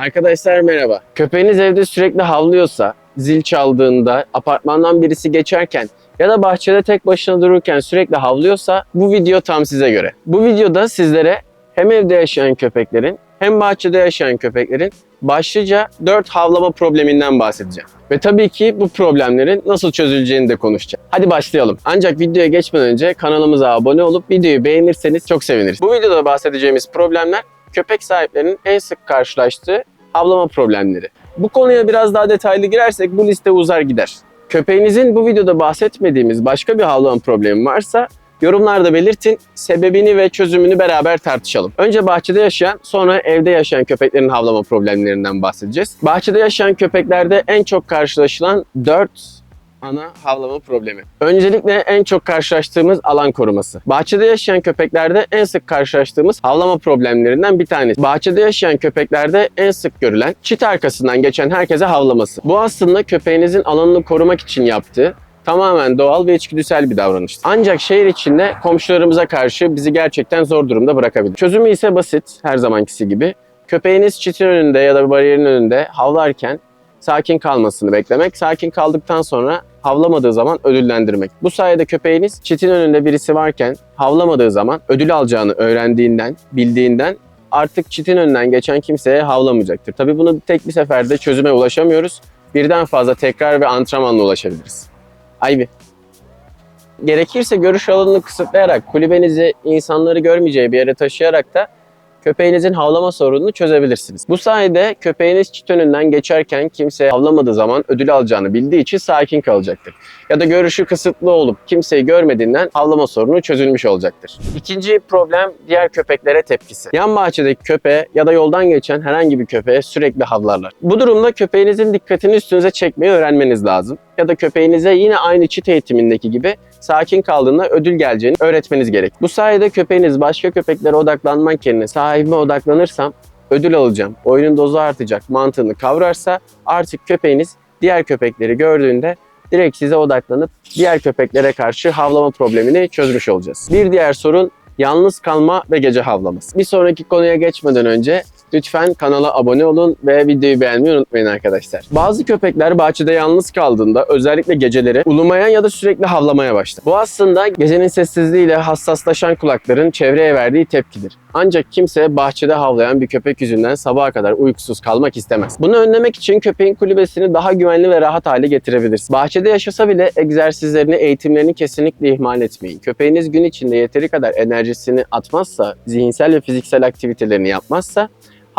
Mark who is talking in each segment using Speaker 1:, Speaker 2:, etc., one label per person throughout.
Speaker 1: Arkadaşlar merhaba. Köpeğiniz evde sürekli havlıyorsa, zil çaldığında, apartmandan birisi geçerken ya da bahçede tek başına dururken sürekli havlıyorsa bu video tam size göre. Bu videoda sizlere hem evde yaşayan köpeklerin hem bahçede yaşayan köpeklerin başlıca 4 havlama probleminden bahsedeceğim. Ve tabii ki bu problemlerin nasıl çözüleceğini de konuşacağım. Hadi başlayalım. Ancak videoya geçmeden önce kanalımıza abone olup videoyu beğenirseniz çok seviniriz. Bu videoda bahsedeceğimiz problemler köpek sahiplerinin en sık karşılaştığı havlama problemleri. Bu konuya biraz daha detaylı girersek bu liste uzar gider. Köpeğinizin bu videoda bahsetmediğimiz başka bir havlama problemi varsa yorumlarda belirtin. Sebebini ve çözümünü beraber tartışalım. Önce bahçede yaşayan, sonra evde yaşayan köpeklerin havlama problemlerinden bahsedeceğiz. Bahçede yaşayan köpeklerde en çok karşılaşılan 4 ana havlama problemi. Öncelikle en çok karşılaştığımız alan koruması. Bahçede yaşayan köpeklerde en sık karşılaştığımız havlama problemlerinden bir tanesi. Bahçede yaşayan köpeklerde en sık görülen çit arkasından geçen herkese havlaması. Bu aslında köpeğinizin alanını korumak için yaptığı tamamen doğal ve içgüdüsel bir davranıştır. Ancak şehir içinde komşularımıza karşı bizi gerçekten zor durumda bırakabilir. Çözümü ise basit her zamankisi gibi. Köpeğiniz çitin önünde ya da bariyerin önünde havlarken sakin kalmasını beklemek. Sakin kaldıktan sonra havlamadığı zaman ödüllendirmek. Bu sayede köpeğiniz çitin önünde birisi varken havlamadığı zaman ödül alacağını öğrendiğinden, bildiğinden artık çitin önünden geçen kimseye havlamayacaktır. Tabii bunu tek bir seferde çözüme ulaşamıyoruz. Birden fazla tekrar ve antrenmanla ulaşabiliriz. Ayvi. Gerekirse görüş alanını kısıtlayarak kulübenizi insanları görmeyeceği bir yere taşıyarak da köpeğinizin havlama sorununu çözebilirsiniz. Bu sayede köpeğiniz çit önünden geçerken kimseye havlamadığı zaman ödül alacağını bildiği için sakin kalacaktır. Ya da görüşü kısıtlı olup kimseyi görmediğinden havlama sorunu çözülmüş olacaktır. İkinci problem diğer köpeklere tepkisi. Yan bahçedeki köpeğe ya da yoldan geçen herhangi bir köpeğe sürekli havlarlar. Bu durumda köpeğinizin dikkatini üstünüze çekmeyi öğrenmeniz lazım. Ya da köpeğinize yine aynı çit eğitimindeki gibi sakin kaldığında ödül geleceğini öğretmeniz gerek. Bu sayede köpeğiniz başka köpeklere odaklanmak yerine sahibime odaklanırsam ödül alacağım, oyunun dozu artacak mantığını kavrarsa artık köpeğiniz diğer köpekleri gördüğünde direkt size odaklanıp diğer köpeklere karşı havlama problemini çözmüş olacağız. Bir diğer sorun yalnız kalma ve gece havlaması. Bir sonraki konuya geçmeden önce lütfen kanala abone olun ve videoyu beğenmeyi unutmayın arkadaşlar. Bazı köpekler bahçede yalnız kaldığında özellikle geceleri ulumaya ya da sürekli havlamaya başlar. Bu aslında gecenin sessizliğiyle hassaslaşan kulakların çevreye verdiği tepkidir. Ancak kimse bahçede havlayan bir köpek yüzünden sabaha kadar uykusuz kalmak istemez. Bunu önlemek için köpeğin kulübesini daha güvenli ve rahat hale getirebilirsiniz. Bahçede yaşasa bile egzersizlerini, eğitimlerini kesinlikle ihmal etmeyin. Köpeğiniz gün içinde yeteri kadar enerjisini atmazsa, zihinsel ve fiziksel aktivitelerini yapmazsa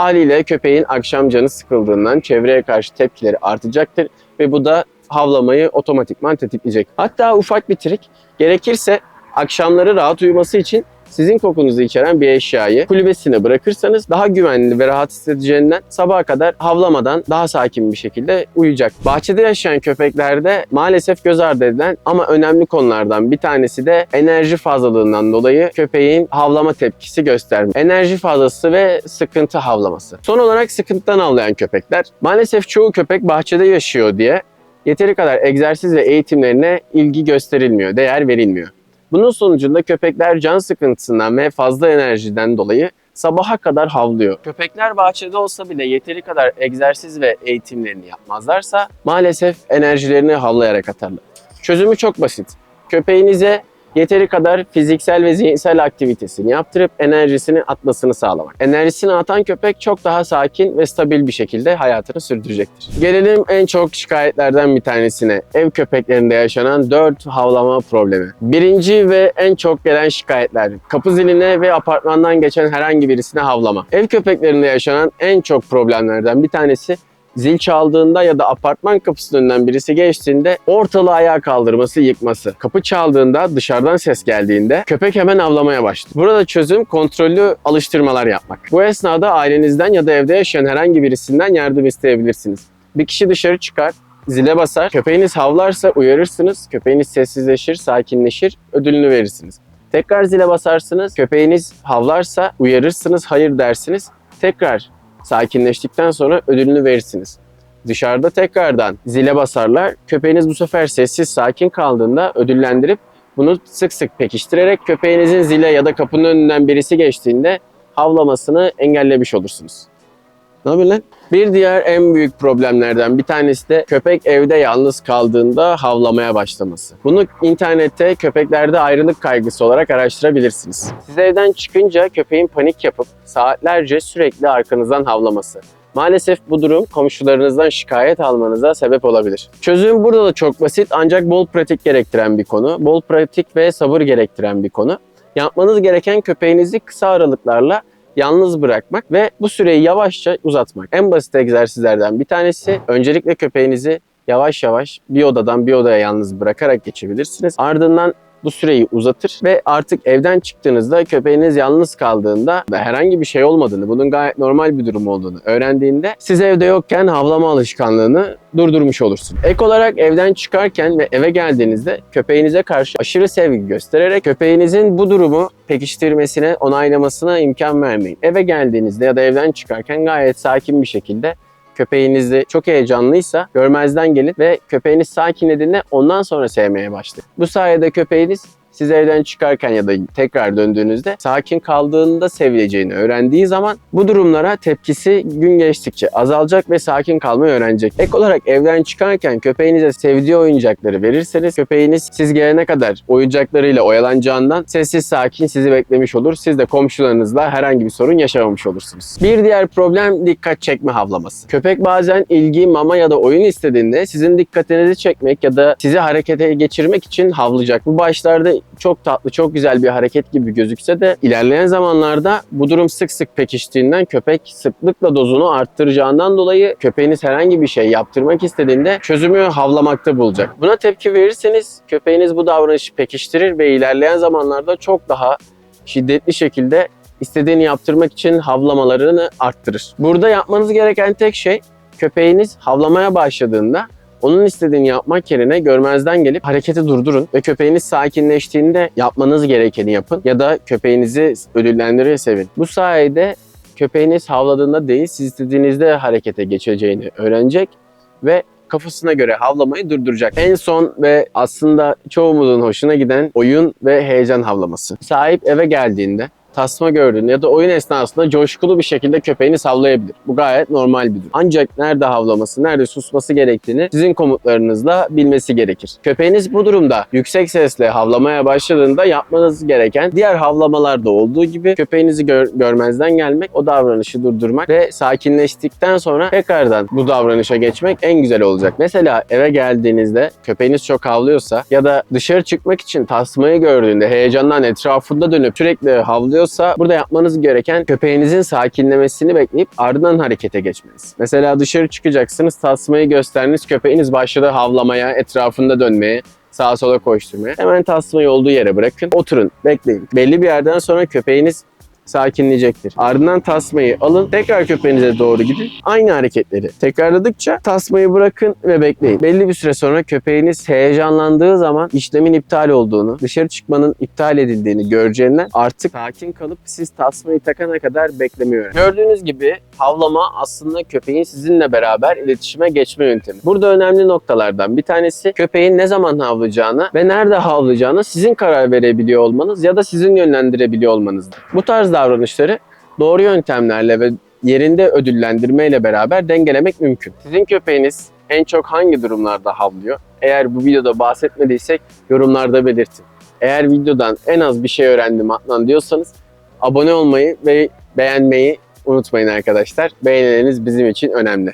Speaker 1: haliyle köpeğin akşam canı sıkıldığından çevreye karşı tepkileri artacaktır ve bu da havlamayı otomatikman tetikleyecek. Hatta ufak bir trik gerekirse akşamları rahat uyuması için sizin kokunuzu içeren bir eşyayı kulübesine bırakırsanız daha güvenli ve rahat hissedeceğinden sabaha kadar havlamadan daha sakin bir şekilde uyuyacak. Bahçede yaşayan köpeklerde maalesef göz ardı edilen ama önemli konulardan bir tanesi de enerji fazlalığından dolayı köpeğin havlama tepkisi gösterme. Enerji fazlası ve sıkıntı havlaması. Son olarak sıkıntıdan havlayan köpekler. Maalesef çoğu köpek bahçede yaşıyor diye yeteri kadar egzersiz ve eğitimlerine ilgi gösterilmiyor, değer verilmiyor. Bunun sonucunda köpekler can sıkıntısından ve fazla enerjiden dolayı sabaha kadar havlıyor. Köpekler bahçede olsa bile yeteri kadar egzersiz ve eğitimlerini yapmazlarsa maalesef enerjilerini havlayarak atarlar. Çözümü çok basit. Köpeğinize yeteri kadar fiziksel ve zihinsel aktivitesini yaptırıp enerjisini atmasını sağlamak. Enerjisini atan köpek çok daha sakin ve stabil bir şekilde hayatını sürdürecektir. Gelelim en çok şikayetlerden bir tanesine. Ev köpeklerinde yaşanan 4 havlama problemi. Birinci ve en çok gelen şikayetler. Kapı ziline ve apartmandan geçen herhangi birisine havlama. Ev köpeklerinde yaşanan en çok problemlerden bir tanesi zil çaldığında ya da apartman kapısının önünden birisi geçtiğinde ortalığı ayağa kaldırması, yıkması. Kapı çaldığında dışarıdan ses geldiğinde köpek hemen avlamaya başlıyor. Burada çözüm kontrollü alıştırmalar yapmak. Bu esnada ailenizden ya da evde yaşayan herhangi birisinden yardım isteyebilirsiniz. Bir kişi dışarı çıkar, zile basar. Köpeğiniz havlarsa uyarırsınız. Köpeğiniz sessizleşir, sakinleşir, ödülünü verirsiniz. Tekrar zile basarsınız. Köpeğiniz havlarsa uyarırsınız, hayır dersiniz. Tekrar sakinleştikten sonra ödülünü verirsiniz. Dışarıda tekrardan zile basarlar. Köpeğiniz bu sefer sessiz sakin kaldığında ödüllendirip bunu sık sık pekiştirerek köpeğinizin zile ya da kapının önünden birisi geçtiğinde havlamasını engellemiş olursunuz. Ne yapıyorsun lan? Bir diğer en büyük problemlerden bir tanesi de köpek evde yalnız kaldığında havlamaya başlaması. Bunu internette köpeklerde ayrılık kaygısı olarak araştırabilirsiniz. Siz evden çıkınca köpeğin panik yapıp saatlerce sürekli arkanızdan havlaması. Maalesef bu durum komşularınızdan şikayet almanıza sebep olabilir. Çözüm burada da çok basit ancak bol pratik gerektiren bir konu. Bol pratik ve sabır gerektiren bir konu. Yapmanız gereken köpeğinizi kısa aralıklarla yalnız bırakmak ve bu süreyi yavaşça uzatmak. En basit egzersizlerden bir tanesi öncelikle köpeğinizi yavaş yavaş bir odadan bir odaya yalnız bırakarak geçebilirsiniz. Ardından bu süreyi uzatır ve artık evden çıktığınızda köpeğiniz yalnız kaldığında ve herhangi bir şey olmadığını, bunun gayet normal bir durum olduğunu öğrendiğinde siz evde yokken havlama alışkanlığını durdurmuş olursunuz. Ek olarak evden çıkarken ve eve geldiğinizde köpeğinize karşı aşırı sevgi göstererek köpeğinizin bu durumu pekiştirmesine, onaylamasına imkan vermeyin. Eve geldiğinizde ya da evden çıkarken gayet sakin bir şekilde köpeğinizi çok heyecanlıysa görmezden gelin ve köpeğiniz sakinlediğinde ondan sonra sevmeye başlayın. Bu sayede köpeğiniz siz evden çıkarken ya da tekrar döndüğünüzde sakin kaldığında sevileceğini öğrendiği zaman bu durumlara tepkisi gün geçtikçe azalacak ve sakin kalmayı öğrenecek. Ek olarak evden çıkarken köpeğinize sevdiği oyuncakları verirseniz köpeğiniz siz gelene kadar oyuncaklarıyla oyalanacağından sessiz sakin sizi beklemiş olur. Siz de komşularınızla herhangi bir sorun yaşamamış olursunuz. Bir diğer problem dikkat çekme havlaması. Köpek bazen ilgi, mama ya da oyun istediğinde sizin dikkatinizi çekmek ya da sizi harekete geçirmek için havlayacak. Bu başlarda çok tatlı, çok güzel bir hareket gibi gözükse de ilerleyen zamanlarda bu durum sık sık pekiştiğinden köpek sıklıkla dozunu arttıracağından dolayı köpeğiniz herhangi bir şey yaptırmak istediğinde çözümü havlamakta bulacak. Buna tepki verirseniz köpeğiniz bu davranışı pekiştirir ve ilerleyen zamanlarda çok daha şiddetli şekilde istediğini yaptırmak için havlamalarını arttırır. Burada yapmanız gereken tek şey köpeğiniz havlamaya başladığında onun istediğini yapmak yerine görmezden gelip hareketi durdurun ve köpeğiniz sakinleştiğinde yapmanız gerekeni yapın ya da köpeğinizi ödüllendiriyor sevin. Bu sayede köpeğiniz havladığında değil siz istediğinizde harekete geçeceğini öğrenecek ve kafasına göre havlamayı durduracak. En son ve aslında çoğumuzun hoşuna giden oyun ve heyecan havlaması. Sahip eve geldiğinde tasma gördüğünde ya da oyun esnasında coşkulu bir şekilde köpeğini savlayabilir. Bu gayet normal bir durum. Ancak nerede havlaması, nerede susması gerektiğini sizin komutlarınızla bilmesi gerekir. Köpeğiniz bu durumda yüksek sesle havlamaya başladığında yapmanız gereken diğer havlamalarda olduğu gibi köpeğinizi gör- görmezden gelmek, o davranışı durdurmak ve sakinleştikten sonra tekrardan bu davranışa geçmek en güzel olacak. Mesela eve geldiğinizde köpeğiniz çok havlıyorsa ya da dışarı çıkmak için tasmayı gördüğünde heyecandan etrafında dönüp sürekli havlıyorsa burada yapmanız gereken köpeğinizin sakinlemesini bekleyip ardından harekete geçmeniz. Mesela dışarı çıkacaksınız tasmayı gösterdiniz köpeğiniz başladı havlamaya, etrafında dönmeye sağa sola koşturmaya. Hemen tasmayı olduğu yere bırakın. Oturun, bekleyin. Belli bir yerden sonra köpeğiniz sakinleyecektir. Ardından tasmayı alın, tekrar köpeğinize doğru gidin. Aynı hareketleri tekrarladıkça tasmayı bırakın ve bekleyin. Belli bir süre sonra köpeğiniz heyecanlandığı zaman işlemin iptal olduğunu, dışarı çıkmanın iptal edildiğini göreceğinden artık sakin kalıp siz tasmayı takana kadar beklemiyor. Gördüğünüz gibi havlama aslında köpeğin sizinle beraber iletişime geçme yöntemi. Burada önemli noktalardan bir tanesi köpeğin ne zaman havlayacağını ve nerede havlayacağını sizin karar verebiliyor olmanız ya da sizin yönlendirebiliyor olmanızdır. Bu tarz davranışları doğru yöntemlerle ve yerinde ödüllendirmeyle beraber dengelemek mümkün. Sizin köpeğiniz en çok hangi durumlarda havlıyor? Eğer bu videoda bahsetmediysek yorumlarda belirtin. Eğer videodan en az bir şey öğrendim Adnan diyorsanız abone olmayı ve beğenmeyi unutmayın arkadaşlar. Beğenileriniz bizim için önemli.